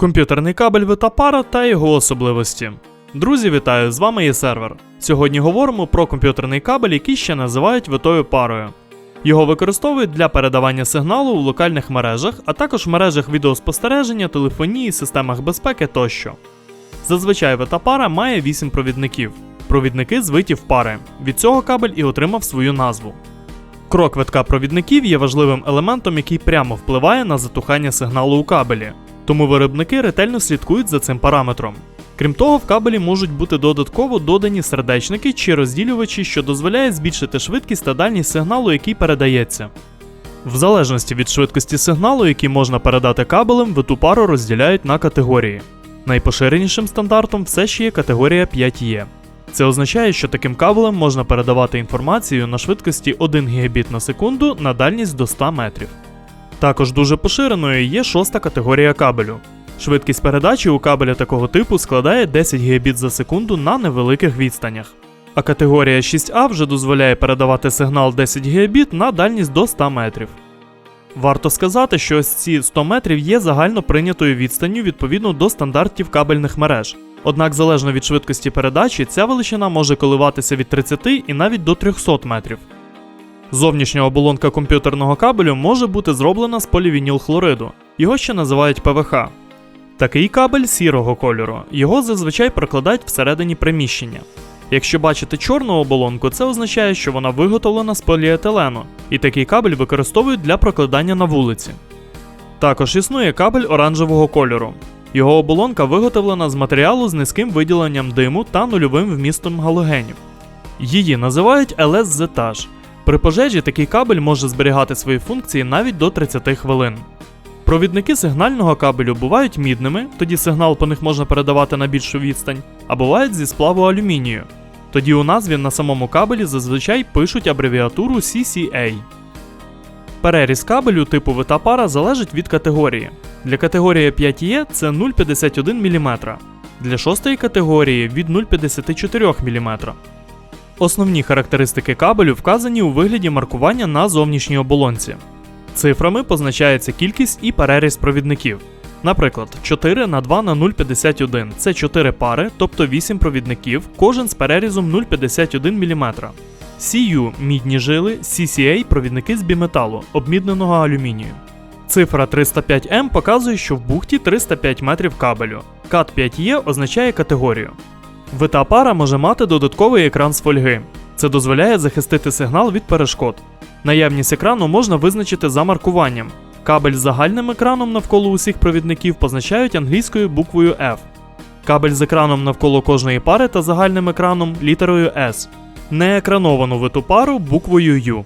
Комп'ютерний кабель Витапара та його особливості. Друзі, вітаю! З вами є сервер. Сьогодні говоримо про комп'ютерний кабель, який ще називають витою парою. Його використовують для передавання сигналу у локальних мережах, а також в мережах відеоспостереження, телефонії, системах безпеки тощо. Зазвичай витапара має 8 провідників. Провідники звиті в пари. Від цього кабель і отримав свою назву. Крок витка провідників є важливим елементом, який прямо впливає на затухання сигналу у кабелі, тому виробники ретельно слідкують за цим параметром. Крім того, в кабелі можуть бути додатково додані сердечники чи розділювачі, що дозволяє збільшити швидкість та дальність сигналу, який передається. В залежності від швидкості сигналу, який можна передати кабелем, виту пару розділяють на категорії. Найпоширенішим стандартом все ще є категорія 5E. Це означає, що таким кабелем можна передавати інформацію на швидкості 1 Гбіт на секунду на дальність до 100 метрів. Також дуже поширеною є шоста категорія кабелю. Швидкість передачі у кабеля такого типу складає 10 Гбіт за секунду на невеликих відстанях. А категорія 6А вже дозволяє передавати сигнал 10 Гбіт на дальність до 100 метрів. Варто сказати, що ось ці 100 метрів є загально прийнятою відстанню відповідно до стандартів кабельних мереж. Однак, залежно від швидкості передачі, ця величина може коливатися від 30 і навіть до 300 метрів. Зовнішня оболонка комп'ютерного кабелю може бути зроблена з полівінілхлориду, його ще називають ПВХ. Такий кабель сірого кольору, його зазвичай прокладають всередині приміщення. Якщо бачите чорну оболонку, це означає, що вона виготовлена з поліетилену, і такий кабель використовують для прокладання на вулиці. Також існує кабель оранжевого кольору. Його оболонка виготовлена з матеріалу з низьким виділенням диму та нульовим вмістом галогенів. Її називають LSZ-H. При пожежі такий кабель може зберігати свої функції навіть до 30 хвилин. Провідники сигнального кабелю бувають мідними, тоді сигнал по них можна передавати на більшу відстань, а бувають зі сплаву алюмінію. Тоді у назві на самому кабелі зазвичай пишуть абревіатуру CCA. Переріз кабелю типу витапара залежить від категорії. Для категорії 5E це 0,51 мм, для шостої категорії від 0,54 мм. Основні характеристики кабелю вказані у вигляді маркування на зовнішній оболонці. Цифрами позначається кількість і переріз провідників. Наприклад, 4 на 2 на 0,51 це 4 пари, тобто 8 провідників, кожен з перерізом 0,51 мм. CU мідні жили, CCA провідники з біметалу, обмідненого алюмінію. Цифра 305М показує, що в бухті 305 метрів кабелю. Кат 5Е означає категорію. Вита пара може мати додатковий екран з фольги. Це дозволяє захистити сигнал від перешкод. Наявність екрану можна визначити за маркуванням. Кабель з загальним екраном навколо усіх провідників позначають англійською буквою F. Кабель з екраном навколо кожної пари та загальним екраном літерою S. Неекрановану виту пару буквою U.